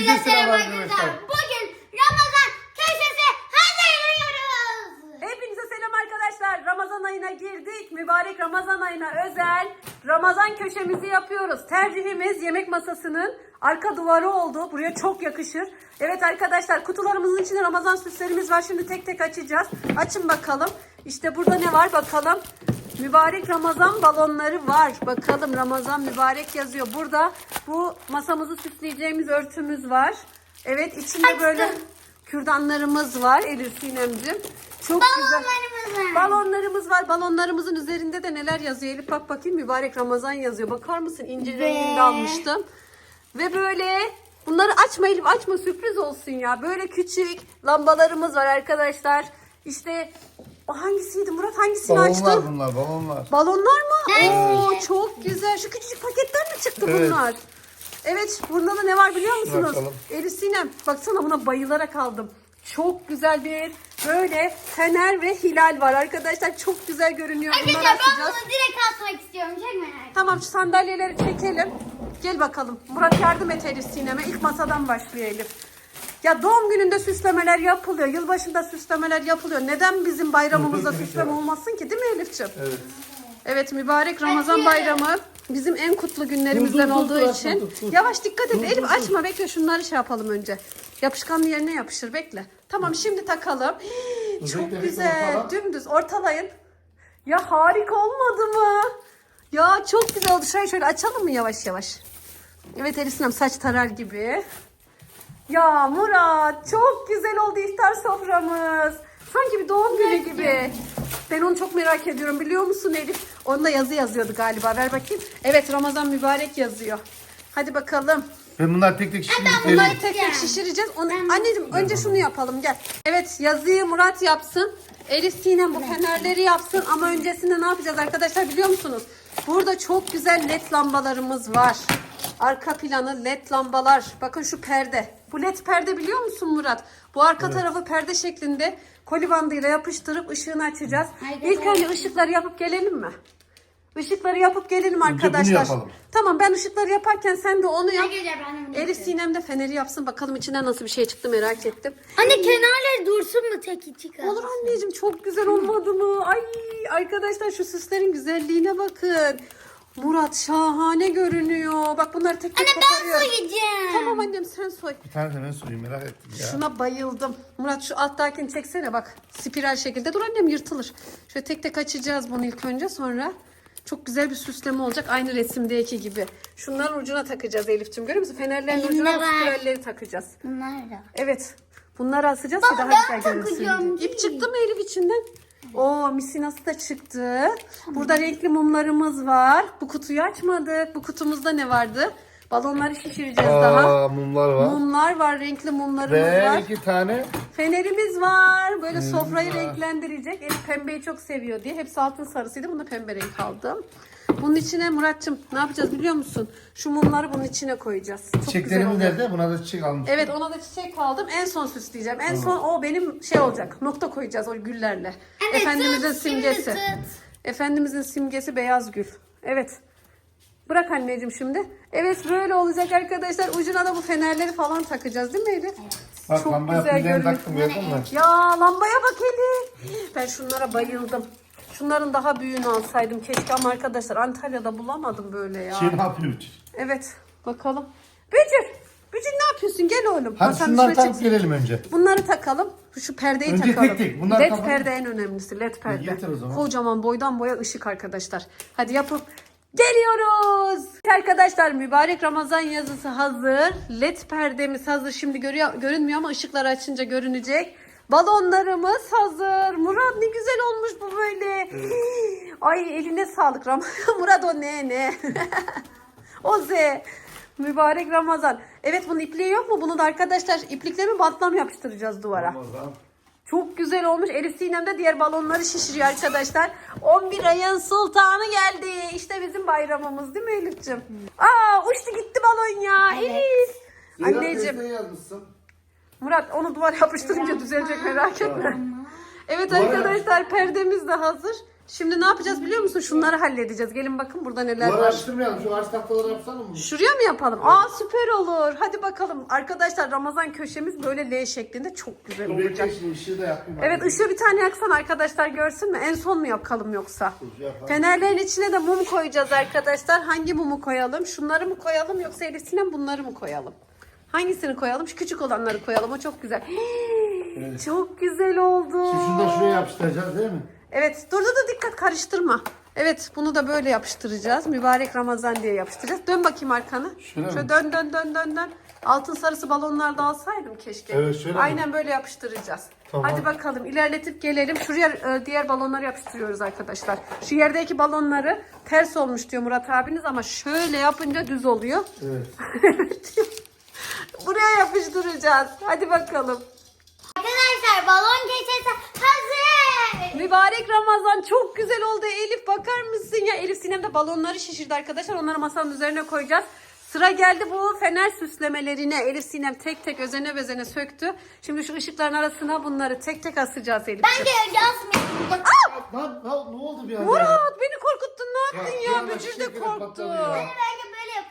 Hepinize selam arkadaşlar. Bugün Ramazan köşesi hazırlıyoruz. Hepinize selam arkadaşlar. Ramazan ayına girdik. Mübarek Ramazan ayına özel Ramazan köşemizi yapıyoruz. Tercihimiz yemek masasının arka duvarı oldu. Buraya çok yakışır. Evet arkadaşlar kutularımızın içinde Ramazan süslerimiz var. Şimdi tek tek açacağız. Açın bakalım. İşte burada ne var bakalım. Mübarek Ramazan balonları var. Bakalım Ramazan mübarek yazıyor. Burada bu masamızı süsleyeceğimiz örtümüz var. Evet içinde Açtım. böyle kürdanlarımız var Elif Sinemcim. Çok güzel. Balonlarımız var. Balonlarımız var. Balonlarımızın üzerinde de neler yazıyor Elif bak bakayım mübarek Ramazan yazıyor. Bakar mısın inci Ve- renginde almıştım. Ve böyle bunları açma Elif açma sürpriz olsun ya. Böyle küçük lambalarımız var arkadaşlar. İşte hangisiydi Murat hangisini açtın? Balonlar bunlar balonlar. Balonlar mı? Oo çok güzel. Şu küçücük paketten mi çıktı Evet. bunlar? Evet bunda da ne var biliyor musunuz? Bakalım. Elif Sinem baksana buna bayılarak aldım. Çok güzel bir böyle fener ve hilal var arkadaşlar. Çok güzel görünüyor. Bunları Arkadaşlar ben açacağız. bunu direkt atmak istiyorum. Çok merak ettim. Tamam şu sandalyeleri çekelim. Gel bakalım. Murat yardım et Elif Sinem'e. İlk masadan başlıyor Elif. Ya doğum gününde süslemeler yapılıyor. Yılbaşında süslemeler yapılıyor. Neden bizim bayramımızda süsleme olmasın ki değil mi Elif'ciğim? Evet. Evet mübarek Ramazan bayramı bizim en kutlu günlerimizden Dur, dur, dur, olduğu açma, için. dur, dur. Yavaş dikkat et Dur, Elif dur, dur. açma bekle şunları şey yapalım önce. Yapışkanlı yerine yapışır bekle. Tamam şimdi takalım. Dur, Çok bekle, bekle, güzel ortala. dümdüz ortalayın. Ya harika olmadı mı? Ya çok güzel oldu. Şöyle şöyle açalım mı yavaş yavaş? Evet Elif Sinem saç tarar gibi. Ya Murat çok güzel oldu iftar soframız. Sanki bir doğum günü gibi. Ben onu çok merak ediyorum biliyor musun Elif? Onda yazı yazıyordu galiba. Ver bakayım. Evet Ramazan mübarek yazıyor. Hadi bakalım. Ben bunlar tek tek şişirdiklerim. Bunları tek tek şişireceğiz. Onu, anneciğim önce şunu yapalım gel. Evet yazıyı Murat yapsın. Elif Sinem bu fenerleri yapsın. Ama öncesinde ne yapacağız arkadaşlar biliyor musunuz? Burada çok güzel led lambalarımız var. Arka planı led lambalar. Bakın şu perde. Bu led perde biliyor musun Murat? Bu arka tarafı perde şeklinde koli bandıyla yapıştırıp ışığını açacağız. Haydi İlk önce ışıkları yapıp gelelim mi? Işıkları yapıp gelelim Önce bunu arkadaşlar. Tamam ben ışıkları yaparken sen de onu yap. Elif. Sinem de feneri yapsın bakalım içinden nasıl bir şey çıktı merak ettim. Anne kenarları dursun mu tek çıkar? Olur anneciğim çok güzel olmadı mı? Ay arkadaşlar şu süslerin güzelliğine bakın. Murat şahane görünüyor. Bak bunları tek tek Anne ben koparıyorum. soyacağım. Tamam annem sen soy. Bir tane de ben sorayım merak ettim ya. Şuna bayıldım. Murat şu alttakini çeksene bak. Spiral şekilde. Dur annem yırtılır. Şöyle tek tek açacağız bunu ilk önce sonra. Çok güzel bir süsleme olacak. Aynı resimdeki gibi. Şunların ucuna takacağız Elif'ciğim. Görüyor musun? Fenerlerin Elimde ucuna bu var. spiralleri takacağız. Bunlar da. Evet. Bunları asacağız Baba, ki daha ben güzel görünsün. takacağım diye. İp çıktı mı Elif içinden? Oo misinası da çıktı. Burada renkli mumlarımız var. Bu kutuyu açmadık. Bu kutumuzda ne vardı? Balonları şişireceğiz daha. Aa mumlar var. Mumlar var, renkli mumlarımız Ve var. iki tane Fenerimiz var. Böyle sofrayı var. renklendirecek. Elif pembeyi çok seviyor diye. Hepsi altın sarısıydı. Bunu pembe renk aldım. Bunun içine Muratçım ne yapacağız biliyor musun? Şu mumları bunun içine koyacağız. Çok güzel oluyor. nerede? Buna da çiçek almış. Evet ona da çiçek aldım. En son süsleyeceğim. En son o benim şey olacak. Nokta koyacağız o güllerle. Evet, Efendimizin tut, şimdi simgesi. tut. Efendimizin simgesi beyaz gül. Evet. Bırak anneciğim şimdi. Evet böyle olacak arkadaşlar. Ucuna da bu fenerleri falan takacağız değil mi Elif? Bak çok lamba güzel görünüyor. taktım gördün mü? Ya lambaya bak Elif. Ben şunlara bayıldım. Şunların daha büyüğünü alsaydım keşke ama arkadaşlar Antalya'da bulamadım böyle ya. Şey ne yapıyor? Evet bakalım. Bücür. Bücür ne yapıyorsun? Gel oğlum. Hadi Masanın şunları takıp gelelim önce. Bunları takalım. Şu perdeyi Önce takalım. tek tek, bunları led kapat. perde en önemlisi. Led perde. getir o zaman. Kocaman boydan boya ışık arkadaşlar. Hadi yapıp geliyoruz. Arkadaşlar mübarek Ramazan yazısı hazır. Led perdemiz hazır. Şimdi görüyor, görünmüyor ama ışıklar açınca görünecek. Balonlarımız hazır. Murat ne güzel olmuş bu böyle. Ay eline sağlık Ram. Murat o ne ne. o Z. Mübarek Ramazan. Evet bunun ipliği yok mu? Bunu da arkadaşlar iplikleri bantla mı yapıştıracağız duvara? Çok güzel olmuş. Elif Sinem de diğer balonları şişiriyor arkadaşlar. 11 ayın sultanı geldi. İşte bizim bayramımız değil mi Elif'ciğim? Aa uçtu gitti balon ya. Elif. Anneciğim. yazmışsın. Murat onu duvara yapıştırınca düzelecek merak etme. Evet arkadaşlar perdemiz de hazır. Şimdi ne yapacağız biliyor musun? Şunları halledeceğiz. Gelin bakın burada neler Bunları var. açtırmayalım. Şu ağaç tahtaları yapsana mı? Şuraya mı yapalım? Aa süper olur. Hadi bakalım. Arkadaşlar Ramazan köşemiz böyle L şeklinde çok güzel olacak. bekle şimdi ışığı da yapayım. Evet ışığı bir tane yaksan arkadaşlar görsün mü? En son mu yakalım yoksa? Yapalım. Fenerlerin içine de mum koyacağız arkadaşlar. Hangi mumu koyalım? Şunları mı koyalım yoksa Elif'sine bunları mı koyalım? Hangisini koyalım? Şu küçük olanları koyalım. O çok güzel. Evet. Çok güzel oldu. Şimdi şunu da şuraya yapıştıracağız değil mi? Evet dur dur dur dikkat karıştırma. Evet bunu da böyle yapıştıracağız. Mübarek Ramazan diye yapıştıracağız. Dön bakayım arkanı. Şöyle mi? Şöyle dön dön dön dön dön. Altın sarısı balonlar da alsaydım keşke. Evet, şöyle mi? Aynen böyle yapıştıracağız. Tamam. Hadi bakalım ilerletip gelelim. Şuraya e, diğer balonları yapıştırıyoruz arkadaşlar. Şu yerdeki balonları ters olmuş diyor Murat abiniz ama şöyle yapınca düz oluyor. Evet. Buraya yapıştıracağız. Hadi bakalım. Arkadaşlar balon keçesi hazır. Mübarek Ramazan çok güzel oldu Elif bakar mısın ya Elif Sinem de balonları şişirdi arkadaşlar onları masanın üzerine koyacağız. Sıra geldi bu fener süslemelerine. Elif Sinem tek tek özene bezene söktü. Şimdi şu ışıkların arasına bunları tek tek asacağız Elif. Bence önce asmayalım. Lan, lan ne oldu bir anda? Murat beni korkuttun ne yaptın Ya, ya? Bücür de korktu. patladı ya.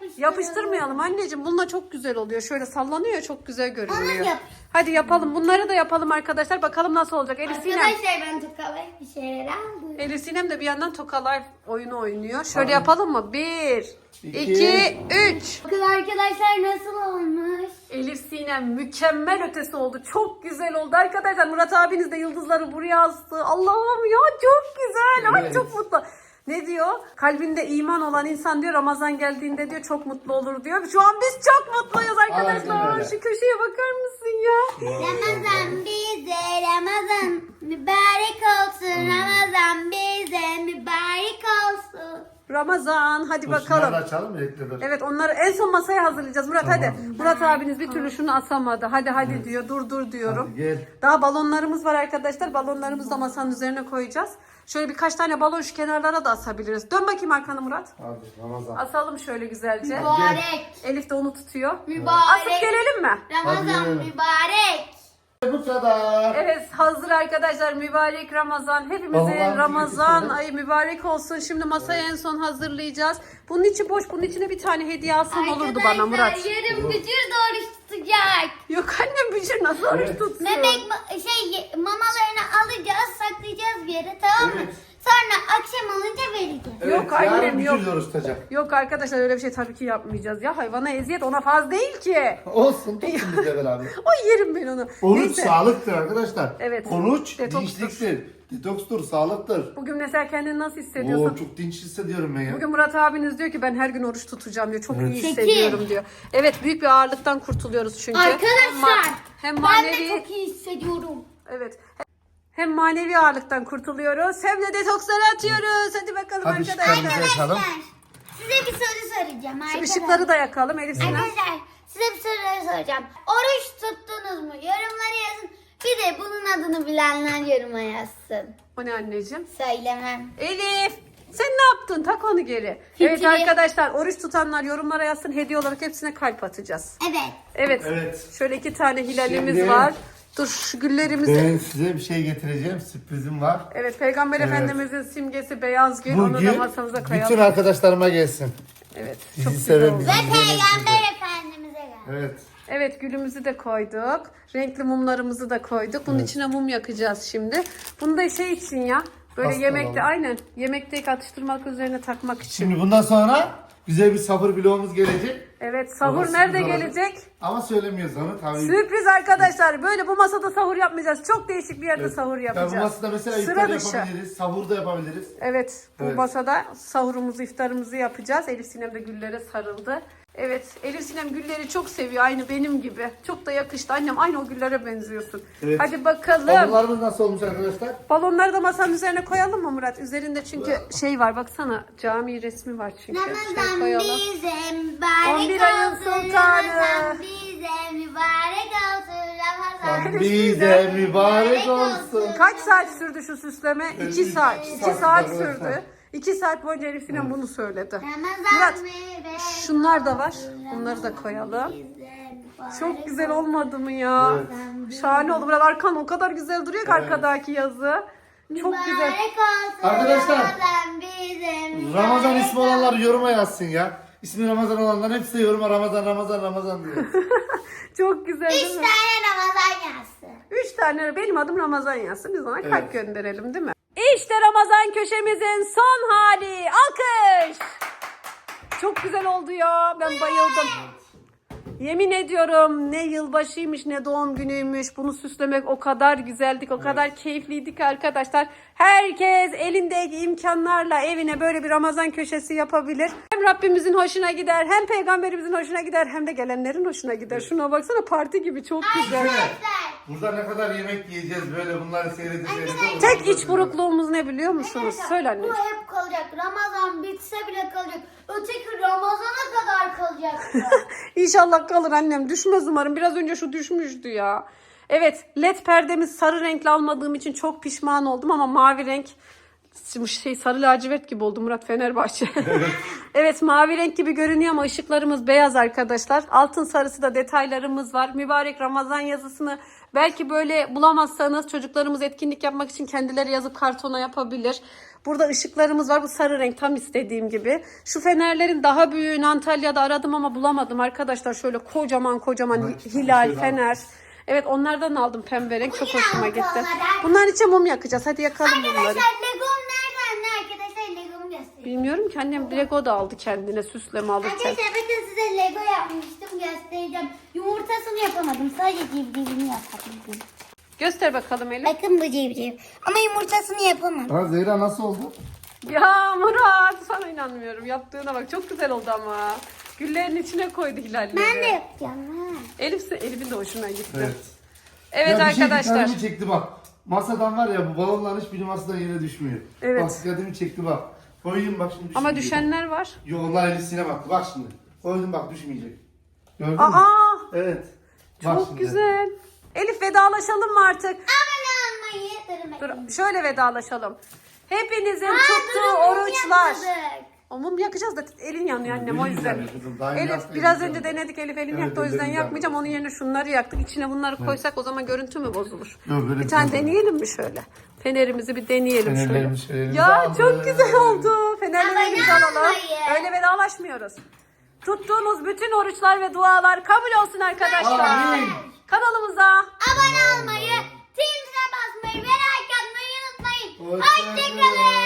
Yapıştıralım. Yapıştırmayalım anneciğim. Bununla çok güzel oluyor. Şöyle sallanıyor çok güzel görünüyor. yap. Hadi yapalım. Bunları da yapalım arkadaşlar. Bakalım nasıl olacak. Elif Sinem. Arkadaşlar ben tokalayıp bir şeyler aldım. Elif Sinem de bir yandan Toka Life oyunu oynuyor. Şöyle Hadi. yapalım mı? Bir, İki. iki, üç. Bakın arkadaşlar nasıl olmuş. Elif Sinem mükemmel ötesi oldu. Çok güzel oldu arkadaşlar. Murat abiniz de yıldızları buraya astı. Allah'ım ya çok güzel. Ay Evet. çok mutlu. Ne diyor? Kalbinde iman olan insan diyor Ramazan geldiğinde diyor çok mutlu olur diyor. Şu an biz çok mutluyuz arkadaşlar. Şu köşeye bakar mısın ya? Ramazan bize Ramazan mübarek olsun. Ramazan bize mübarek olsun. Ramazan hadi bakalım. şunları da açalım mı? Evet onları en son masaya hazırlayacağız. Murat hadi. Murat abiniz bir türlü şunu asamadı. Hadi hadi diyor. Dur dur diyorum. Hadi gel. Daha balonlarımız var arkadaşlar. Balonlarımızı da masanın üzerine koyacağız. Şöyle birkaç tane balon şu kenarlara da asabiliriz. Dön bakayım arkana Murat. Hadi Ramazan. Asalım şöyle güzelce. Mübarek. Elif de onu tutuyor. Asıp Mübarek. gelelim mi? Ramazan gelelim. mübarek. Bu kadar. Evet hazır arkadaşlar mübarek Ramazan. Hepimizin Allah'ım Ramazan teşekkür ayı mübarek olsun. Şimdi masayı en son hazırlayacağız. Bunun içi boş. Bunun içine bir tane hediye alsam olurdu bana Murat. Arkadaşlar yarın bücür doğru tutacak. Yok annem bücür nasıl oruç tutsun? Bebek ma- şey mamalarını alacağız, saklayacağız bir yere tamam mı? Evet. Sonra akşam olunca vereceğiz. Yok annem, yok. vücudu tutacak. Yok arkadaşlar öyle bir şey tabii ki yapmayacağız ya. Hayvana eziyet ona faz değil ki. Olsun tutsun biz de beraber. O yerim ben onu. Oruç Neyse. sağlıktır arkadaşlar. Evet. Oruç Detokstur. dinçliktir. Detokstur, sağlıktır. Bugün mesela kendini nasıl hissediyorsun? Oo çok dinç hissediyorum ben ya. Bugün Murat abiniz diyor ki ben her gün oruç tutacağım diyor. Çok Evet. iyi Peki. hissediyorum diyor. Evet büyük bir ağırlıktan kurtuluyoruz çünkü. Hem, Arkadaşlar ma- hem ben manevi de çok iyi hissediyorum. evet. Hem manevi ağırlıktan kurtuluyoruz hem de detoksları atıyoruz. Hadi bakalım Hadi arkadaşlar. yakalım. Arkadaşlar size bir soru soracağım Şu arkadaşlar. ışıkları da yakalım Elif Sinem. Arkadaşlar size bir soru soracağım. Oruç tuttunuz mu? Yorumlara yazın. Bir de bunun adını bilenler yoruma yazsın. O ne anneciğim? Söylemem. Elif sen ne yaptın? Tak onu geri. Evet Fikri. arkadaşlar oruç tutanlar yorumlara yazsın. Hediye olarak hepsine kalp atacağız. Evet. Evet. Evet. Şöyle iki tane hilalimiz Şimdi- var. Dur şu güllerimizi. Ben size bir şey getireceğim. Sürprizim var. Evet Peygamber Evet. Efendimizin simgesi beyaz gül. Onu da Bugün masamıza bütün koyalım. arkadaşlarıma gelsin. Evet. Bizi Çok güzel seven oldu. bizi- Ve Peygamber Efendimiz'e gel. Evet. Evet gülümüzü de koyduk. Renkli mumlarımızı da koyduk. Bunun Evet. içine mum yakacağız şimdi. Bunu da şey için ya. Böyle Pasta yemekte alalım. aynen. Yemekte atıştırmalık üzerine takmak için. Şimdi bundan sonra güzel bir sabır bloğumuz gelecek. Evet sahur nerede gelecek? Ama söylemiyoruz onu tabii. Sürpriz arkadaşlar. Böyle bu masada sahur yapmayacağız. Çok değişik bir yerde Evet. sahur Ya yapacağız. bu masada mesela Sıra iftar dışı. yapabiliriz, sahur da yapabiliriz. Evet, bu Evet. masada sahurumuzu, iftarımızı yapacağız. Elif Sinem de güllere sarıldı. Evet, Elif Sinem gülleri çok seviyor aynı benim gibi. Çok da yakıştı. Annem aynı o güllere benziyorsun. Evet. Hadi bakalım. Balonlarımız nasıl olmuş arkadaşlar? Balonları da masanın üzerine koyalım mı Murat? Üzerinde çünkü şey var baksana cami resmi var çünkü. Şöyle Ramazan koyalım. bize mübarek 11 ayın olsun. sultanı. Ramazan bize mübarek olsun. Ramazan Bize mübarek olsun. Kaç saat sürdü şu süsleme? 2 üç saat. 2 saat sürdü. 2 saat boyunca Elif Sinem bunu söyledi. Murat, Şunlar da var. Bunları da koyalım. Çok güzel olmadı mı ya? Evet. Şahane oldu. Murat arkan o kadar güzel duruyor ki arkadaki yazı. Çok güzel. Arkadaşlar, Ramazan ismi olanlar yoruma yazsın ya. İsmi Ramazan olanların hepsi de yoruma Ramazan Ramazan Ramazan diyor. Çok güzel Üç değil mi? tane Ramazan yazsın. Üç tane benim adım Ramazan yazsın. Biz ona kalp Evet. gönderelim değil mi? İşte Ramazan köşemizin son hali. Alkış. Çok güzel oldu ya. Ben bayıldım. Yemin ediyorum ne yılbaşıymış ne doğum günüymüş. Bunu süslemek o kadar güzeldik, o kadar keyifliydik arkadaşlar. Herkes elindeki imkanlarla evine böyle bir Ramazan köşesi yapabilir. Hem Rabbimizin hoşuna gider, hem peygamberimizin hoşuna gider, hem de gelenlerin hoşuna gider. Şuna baksana parti gibi çok güzel. Arkadaşlar. Burada ne kadar yemek yiyeceğiz böyle bunları seyrede seyrede. Tek iç burukluğumuz ne biliyor musunuz? Söyle anne. Bu hep kalacak. Ramazan bitse bile kalacak. Öteki Ramazan'a kadar kalacak. İnşallah kalır annem. Düşmez umarım. Biraz önce şu düşmüştü ya. Evet led perdemiz sarı renkli almadığım için çok pişman oldum ama mavi renk şey sarı lacivert gibi oldu Murat Fenerbahçe. evet mavi renk gibi görünüyor ama ışıklarımız beyaz arkadaşlar. Altın sarısı da detaylarımız var. Mübarek Ramazan yazısını belki böyle bulamazsanız çocuklarımız etkinlik yapmak için kendileri yazıp kartona yapabilir. Burada ışıklarımız var. Bu sarı renk tam istediğim gibi. Şu fenerlerin daha büyüğünü Antalya'da aradım ama bulamadım arkadaşlar. Şöyle kocaman kocaman Vay, hilal güzel fener. Evet onlardan aldım pembe renk. Çok hoşuma gitti. Bunların için mum yakacağız. Hadi yakalım bunları. Arkadaşlar Legom nerede anne? Arkadaşlar Legomu göstereyim. Bilmiyorum ki annem Lego da aldı kendine süsleme alırken. Arkadaşlar bakın size Lego yapmıştım göstereceğim. Yumurtasını yapamadım. Sadece civcivini yapabildim. Göster bakalım Elif. Bakın bu civciv. Ama yumurtasını yapamadım. Ha Zehra nasıl oldu? Ya Murat sana inanmıyorum. Yaptığına bak çok güzel oldu ama. Güllerin içine koydu hilalleri. Ben de yapacağım ha. Elif, Elif'in de hoşuna gitti. Evet, Evet. Ya bir şey arkadaşlar. dikkatimi çekti bak. Masadan var ya bu balonlar hiçbiri masadan yere düşmüyor. Evet. Bak dikkatimi çekti bak. Koyayım bak şimdi ama düşmeyecek. düşenler var. Yo Allah elisine bak. Bak şimdi. Koydum bak düşmeyecek. Gördün mü? Aa Evet. Bak çok şimdi. güzel. Elif vedalaşalım mı artık? Abone olmayı. Dur şöyle vedalaşalım. Hepinizin Aa, tuttuğu durun, oruçlar. yapmadık. O mum yakacağız da elin yanıyor annem o yüzden. yanıyor kızım, daha yeni Elif biraz önce denedik Elif elin Evet, yaktı o yüzden ellerim yakmayacağım. Onun yerine şunları yaktık. İçine bunları koysak o zaman görüntü mü bozulur? Yok, böyle bir bir tane şey deneyelim mi şöyle? Fenerimizi bir deneyelim Fenerlerimizi şöyle. elimize Ya aldık. çok güzel oldu. Fenerlerimizi Abone alalım. olmayı. Öyle vedalaşmıyoruz. Tuttuğunuz bütün oruçlar ve dualar kabul olsun arkadaşlar. Amin. Kanalımıza Abone olmayı, zile basmayı ve like atmayı unutmayın. Hoşçakalın. Hoşçakalın.